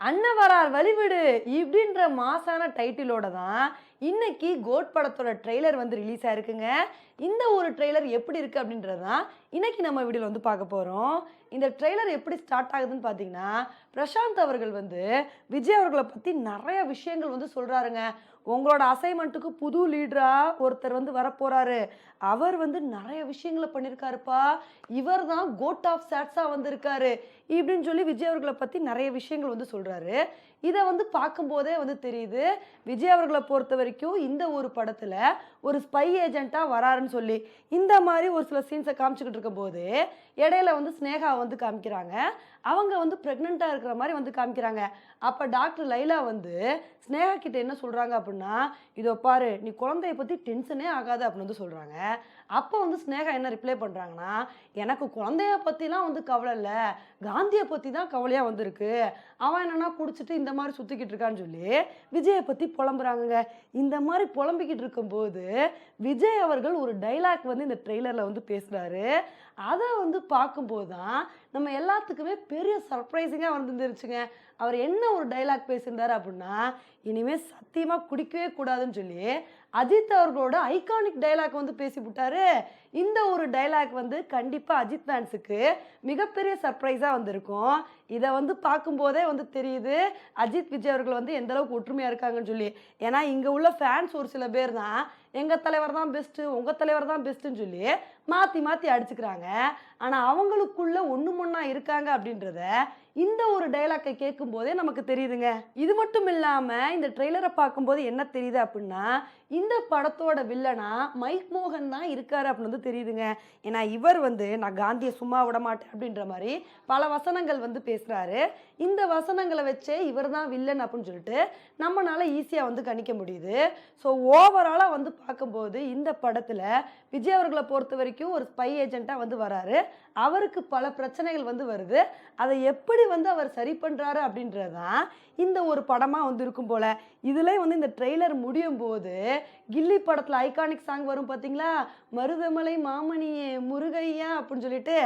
அன்னவரார் வழிவிடு இப்படின்ற மாசான டைட்டிலோட தான் இன்னைக்கு கோட் படத்தோட ட்ரெய்லர் வந்து ரிலீஸ் ஆயிருக்குங்க. இந்த ஒரு ட்ரெய்லர் எப்படி இருக்குது அப்படின்றது தான் இன்னைக்கு நம்ம வீடியோவில் வந்து பார்க்க போகிறோம் இந்த ட்ரெய்லர் எப்படி ஸ்டார்ட் ஆகுதுன்னு பார்த்தீங்கன்னா பிரசாந்த் அவர்கள் வந்து விஜய் அவர்களை பற்றி நிறைய விஷயங்கள் வந்து சொல்கிறாருங்க உங்களோட அசைன்மெண்ட்டுக்கு புது லீடராக ஒருத்தர் வந்து வரப்போகிறாரு அவர் வந்து நிறைய விஷயங்களை பண்ணியிருக்காருப்பா இவர் தான் கோட் ஆஃப் சேட்ஸாக வந்திருக்காரு. இப்படின்னு சொல்லி விஜய் அவர்களை பற்றி நிறைய விஷயங்கள் வந்து சொல்கிறாரு இதை வந்து பார்க்கும்போதே வந்து தெரியுது. விஜய் அவர்களை பொறுத்தவரை வரைக்கும் இந்த ஒரு படத்தில் ஒரு ஸ்பை ஏஜென்ட்டாக வராருன்னு சொல்லி இந்த மாதிரி ஒரு சில சீன்ஸை காமிச்சிக்கிட்டு இருக்கும்போது இடையில வந்து ஸ்னேகா வந்து காமிக்கிறாங்க. அவங்க வந்து ப்ரெக்னெண்ட்டாக இருக்கிற மாதிரி வந்து காமிக்கிறாங்க. அப்போ டாக்டர் லைலா வந்து ஸ்னேகா கிட்ட என்ன சொல்கிறாங்க அப்படின்னா இதோ பாரு நீ குழந்தைய பற்றி டென்ஷனே ஆகாது அப்படின்னு வந்து சொல்கிறாங்க அப்போ வந்து ஸ்னேகா என்ன ரிப்ளை பண்ணுறாங்கன்னா எனக்கு குழந்தைய பற்றிலாம் வந்து கவலை இல்லை. காந்தியை பற்றி தான் கவலையாக வந்திருக்கு. அவன் என்னன்னா குடிச்சிட்டு இந்த மாதிரி சுற்றிக்கிட்டு இருக்கான்னு சொல்லி விஜயை பற்றி புலம்புறாங்கங்க. இந்த மாதிரி புலம்பிக்கிட்டு இருக்கும்போது விஜய் அவர்கள் ஒரு டைலாக் வந்து இந்த ட்ரெய்லரில் வந்து பேசுகிறாரு அதை வந்து பார்க்கும்போது தான் நம்ம எல்லாத்துக்குமே பெரிய சர்ப்ரைசிங்காக வந்துருந்துருச்சுங்க. அவர் என்ன ஒரு டைலாக் பேசியிருந்தார் அப்படின்னா இனிமேல் சத்தியமாக குடிக்கவே கூடாதுன்னு சொல்லி அஜித் அவர்களோட ஐகானிக் டைலாக் வந்து பேசி விட்டாரு இந்த ஒரு டைலாக் வந்து கண்டிப்பாக அஜித் ஃபேன்ஸுக்கு மிகப்பெரிய சர்ப்ரைஸாக வந்திருக்கும். இதை வந்து பார்க்கும்போதே வந்து தெரியுது அஜித் விஜய் அவர்கள் வந்து எந்த அளவுக்கு ஒற்றுமையாக இருக்காங்கன்னு சொல்லி. ஏன்னா இங்கே உள்ள ஃபேன்ஸ் ஒரு சில பேர் தான் எங்கள் தலைவர் தான் பெஸ்ட்டு உங்கள் தலைவர் தான் பெஸ்ட்டுன்னு சொல்லி மாற்றி மாற்றி அடிச்சுக்கிறாங்க. ஆனால் அவங்களுக்குள்ள ஒன்று மொன்னா இருக்காங்க அப்படின்றத இந்த ஒரு டைலாக்கை கேட்கும் போதே நமக்கு தெரியுதுங்க. இது மட்டும் இல்லாமல் இந்த ட்ரெய்லரை பார்க்கும்போது என்ன தெரியுது அப்படின்னா இந்த படத்தோட வில்லனா மைக் மோகன் தான் இருக்காரு அப்படின்னு வந்து தெரியுதுங்க. ஏன்னா இவர் வந்து நான் காந்தியை சும்மா விட மாட்டேன் அப்படின்ற மாதிரி பல வசனங்கள் வந்து பேசுகிறாரு இந்த வசனங்களை வச்சே இவர் தான் வில்லன் அப்படின்னு சொல்லிட்டு நம்மளால ஈஸியாக வந்து கணிக்க முடியுது. ஸோ ஓவராலாக வந்து பார்க்கும்போது இந்த படத்தில் விஜய் அவர்களை பொறுத்த வரைக்கும் ஒரு ஸ்பை ஏஜெண்ட்டாக வந்து வராரு. அவருக்கு பல பிரச்சனைகள் வந்து வருது. அதை எப்படி வந்து அவர் சரி பண்ணுறாரு அப்படின்றது தான் இந்த ஒரு படமாக வந்து இருக்கும் போல். இதில் வந்து இந்த ட்ரெய்லர் முடியும் போது கில்லி படத்தில் ஐகானிக் சாங் வரும் பார்த்தீங்களா மருதமலை மாமணியே முருகையா அப்படின்னு சொல்லிட்டு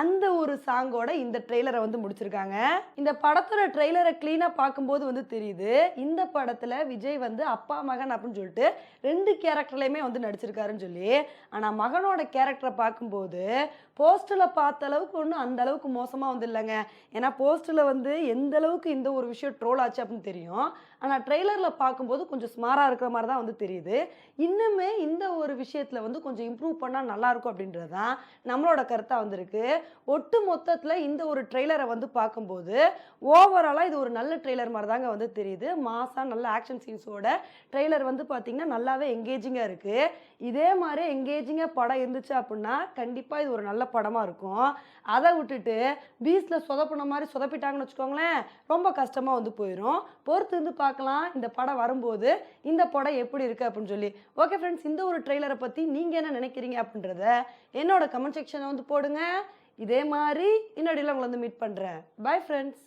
அந்த ஒரு சாங்கோட இந்த ட்ரெய்லரை வந்து முடிச்சிருக்காங்க. இந்த படத்தோட ட்ரெய்லரை க்ளீனாக பார்க்கும்போது வந்து தெரியுது இந்த படத்தில் விஜய் வந்து அப்பா மகன் அப்படின்னு சொல்லிட்டு ரெண்டு கேரக்டர்லையுமே வந்து நடிச்சிருக்காருன்னு சொல்லி. ஆனால் மகனோட கேரக்டரை பார்க்கும்போது போஸ்டரில் பார்த்த அளவுக்கு ஒன்றும் அந்த அளவுக்கு மோசமாக வந்து இல்லைங்க. ஏன்னா போஸ்டரில் வந்து எந்த அளவுக்கு இந்த ஒரு விஷயம் ட்ரோல் ஆச்சு அப்படின்னு தெரியும். ஆனால் ட்ரெய்லரில் பார்க்கும்போது கொஞ்சம் ஸ்மாராக இருக்கிற மாதிரி தான் வந்து தெரியுது. இன்னுமே இந்த ஒரு விஷயத்தில் வந்து கொஞ்சம் இம்ப்ரூவ் பண்ணால் நல்லாயிருக்கும் அப்படின்றது தான் நம்மளோட கருத்தாக வந்திருக்கு. ஒட்டு மொத்தத்தில் இந்த ஒரு ட்ரெய்லரை வந்து பார்க்கும்போது ஓவராலாக இது ஒரு நல்ல ட்ரெய்லர் மாதிரி தாங்க வந்து தெரியுது. மாசாக நல்ல ஆக்ஷன் சீன்ஸோட ட்ரெய்லர் வந்து பார்த்திங்கன்னா நல்லாவே எங்கேஜிங்காக இருக்குது இதே மாதிரி எங்கேஜிங்காக படம் இருந்துச்சு அப்படின்னா கண்டிப்பாக இது ஒரு நல்ல படமாக இருக்கும். அதை விட்டுட்டு பீச்சில் சொதப்பின மாதிரி சொதப்பிட்டாங்கன்னு வச்சுக்கோங்களேன் ரொம்ப கஷ்டமாக வந்து போயிடும் பொறுத்து இருந்து பார்க்கலாம் இந்த படம் வரும்போது இந்த படம் எப்படி இருக்குது அப்படின்னு சொல்லி. ஓகே ஃப்ரெண்ட்ஸ் இந்த ஒரு ட்ரெய்லரை பற்றி நீங்கள் என்ன நினைக்கிறீங்க அப்படின்றத என்னோட கமெண்ட் செக்ஷனை வந்து போடுங்க. இதே மாதிரி இன்னடியில் உங்களை வந்து மீட் பண்ணுறேன் பை ஃப்ரெண்ட்ஸ்